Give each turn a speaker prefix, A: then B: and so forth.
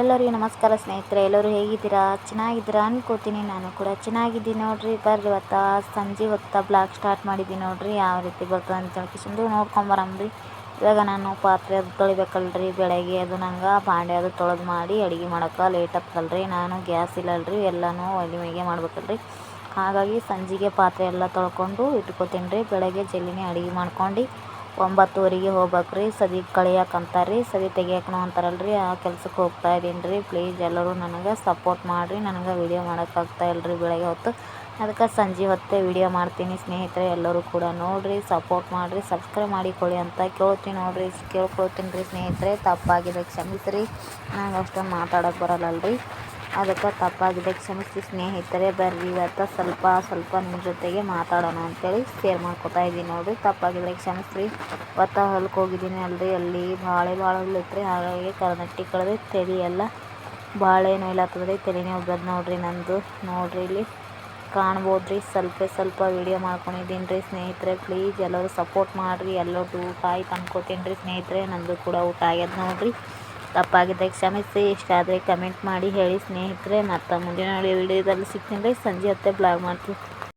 A: ಎಲ್ಲರಿಗೂ ನಮಸ್ಕಾರ ಸ್ನೇಹಿತರೆ, ಎಲ್ಲರೂ ಹೇಗಿದ್ದೀರಾ? ಚೆನ್ನಾಗಿದ್ದೀರಾ ಅನ್ಕೋತೀನಿ ನಾನು ಕೂಡ. ಚೆನ್ನಾಗಿದ್ದೀನಿ ನೋಡಿರಿ ಬರ್ರಿ ಇವತ್ತು ಸಂಜೆ ಹೊತ್ತ ಬ್ಲಾಗ್ ಸ್ಟಾರ್ಟ್ ಮಾಡಿದ್ದೀನಿ ನೋಡಿರಿ, ಯಾವ ರೀತಿ ಬರ್ತದೆ ಅಂತ ಹೇಳಿ ಸುಂದರ ನೋಡ್ಕೊಂಬರಮ್ರಿ ಇವಾಗ ನಾನು ಪಾತ್ರೆ ಅದು ತೊಳಿಬೇಕಲ್ರಿ ಬೆಳಗ್ಗೆ, ಅದು ನಂಗೆ ಬಾಂಡೆ ಅದು ತೊಳೆದು ಮಾಡಿ ಅಡುಗೆ ಮಾಡೋಕೆ ಲೇಟ್ ಆಗ್ತಲ್ರಿ ನಾನು ಗ್ಯಾಸ್ ಇಲ್ಲಲ್ರಿ, ಎಲ್ಲನೂ ಒಲೆ ಮೇಗೆ ಮಾಡ್ಬೇಕಲ್ರಿ. ಹಾಗಾಗಿ ಸಂಜೆಗೆ ಪಾತ್ರೆ ಎಲ್ಲ ತೊಳ್ಕೊಂಡು ಇಟ್ಕೋತೀನಿ ರೀ. ಬೆಳಗ್ಗೆ ಜಲ್ಲಿನೇ ಅಡುಗೆ ಮಾಡ್ಕೊಂಡು ಒಂಬತ್ತುವರೆಗೆ ಹೋಗ್ಬೇಕ್ರಿ. ಸದಿ ಕಳಿಯಕ್ಕೆ ಅಂತಾರೆ ರೀ ಸದಿ ತೆಗಿಯಕ್ಕೆ ಅಂತಾರಲ್ಲ ರೀ ಆ ಕೆಲ್ಸಕ್ಕೆ ಹೋಗ್ತಾ ಇದ್ದೀನಿ ರೀ ಪ್ಲೀಸ್ ಎಲ್ಲರೂ ನನಗೆ ಸಪೋರ್ಟ್ ಮಾಡಿರಿ. ನನಗೆ ವೀಡಿಯೋ ಮಾಡೋಕ್ಕಾಗ್ತಾ ಇಲ್ಲರಿ ಬೆಳಗ್ಗೆ ಹೊತ್ತು. ಅದಕ್ಕೆ ಸಂಜೆ ಹೊತ್ತೇ ವೀಡಿಯೋ ಮಾಡ್ತೀನಿ ಸ್ನೇಹಿತರೆ. ಎಲ್ಲರೂ ಕೂಡ ನೋಡಿರಿ ಸಪೋರ್ಟ್ ಮಾಡಿರಿ ಸಬ್ಸ್ಕ್ರೈಬ್ ಮಾಡಿಕೊಳ್ಳಿ ಅಂತ ಕೇಳ್ತೀನಿ ನೋಡಿರಿ. ಕೇಳ್ಕೊಳ್ತೀನಿ ರೀ ಸ್ನೇಹಿತರೆ. ತಪ್ಪಾಗಿದೆ, ಕ್ಷಮಿಸ್ರಿ. ನಂಗೆ ಅಷ್ಟೊಂದು ಮಾತಾಡೋಕೆ ಬರಲ್ಲಲ್ರಿ. ಅದಕ್ಕೆ ತಪ್ಪಾಗಿದೆ ಕ್ಷಮಿಸಿ ಸ್ನೇಹಿತರೆ, ಬರ್ರಿ ಇವತ್ತು ಸ್ವಲ್ಪ ಸ್ವಲ್ಪ ನಿಮ್ಮ ಜೊತೆಗೆ ಮಾತಾಡೋಣ ಅಂತೇಳಿ ಶೇರ್ ಮಾಡ್ಕೊತಾ ಇದ್ದೀನಿ ನೋಡಿರಿ. ತಪ್ಪಾಗಿದೆ ಕ್ಷಮಿಸ್ರಿ. ಇವತ್ತು ಹೊಲಕ್ಕೆ ಹೋಗಿದ್ದೀನಿ ಅಲ್ರಿ. ಅಲ್ಲಿ ಬಾಳೆ ಭಾಳ ಇತ್ತು ಹಾಗಾಗಿ ಕರ್ನಟ್ಟಿ ಕಳೆದು ತಲೆ ಎಲ್ಲ ಬಾಳೆ ನೋಯ್ಲಾತದ ರೀ ತಲೆನೇ ಹೋಗೋದು ನೋಡಿರಿ ನಂದು. ನೋಡಿರಿ ಇಲ್ಲಿ ಕಾಣ್ಬೋದು ರೀ. ಸ್ವಲ್ಪ ಸ್ವಲ್ಪ ವೀಡಿಯೋ ಮಾಡ್ಕೊಂಡಿದ್ದೀನಿ ರೀ ಸ್ನೇಹಿತರೆ. ಪ್ಲೀಸ್ ಎಲ್ಲರೂ ಸಪೋರ್ಟ್ ಮಾಡಿರಿ. ಎಲ್ಲರದ್ದು ಊಟ ಆಯ್ತು ಅನ್ಕೋತೀನಿ ರೀ ಸ್ನೇಹಿತರೆ. ನಂದು ಕೂಡ ಊಟ ಆಗ್ಯದ ನೋಡಿರಿ. ತಪ್ಪಾಗಿದೆ. ಕ್ಷಮಿಸಿ. ಇಷ್ಟ ಆದರೆ ಕಮೆಂಟ್ ಮಾಡಿ ಹೇಳಿ ಸ್ನೇಹಿತರೆ. ಮತ್ತು ಮುಂದಿನ ವಿಡಿಯೋದಲ್ಲಿ ಸಿಗ್ತೀನಿ. ರೀ ಸಂಜೆ ಹೊತ್ತೆ ಬ್ಲಾಗ್ ಮಾಡ್ತೀವಿ